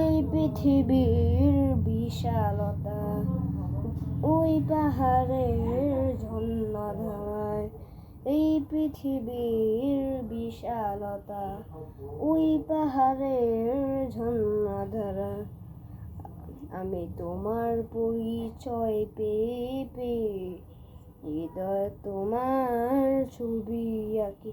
এই পৃথিবীর বিশালতা ওই পাহাড়ের ঝর্ণা ধারায়। এই পৃথিবীর বিশালতা ওই পাহাড়ের ঝর্ণা ধারা আমি তোমার পরিচয় পেয়ে পেয়ে হৃদয় তোমার ছবি আঁকি।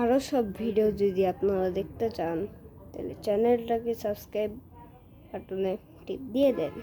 আরও সব ভিডিও যদি আপনারা দেখতে চান তাহলে চ্যানেলটাকে সাবস্ক্রাইব বাটনে টিপ দিয়ে দেন।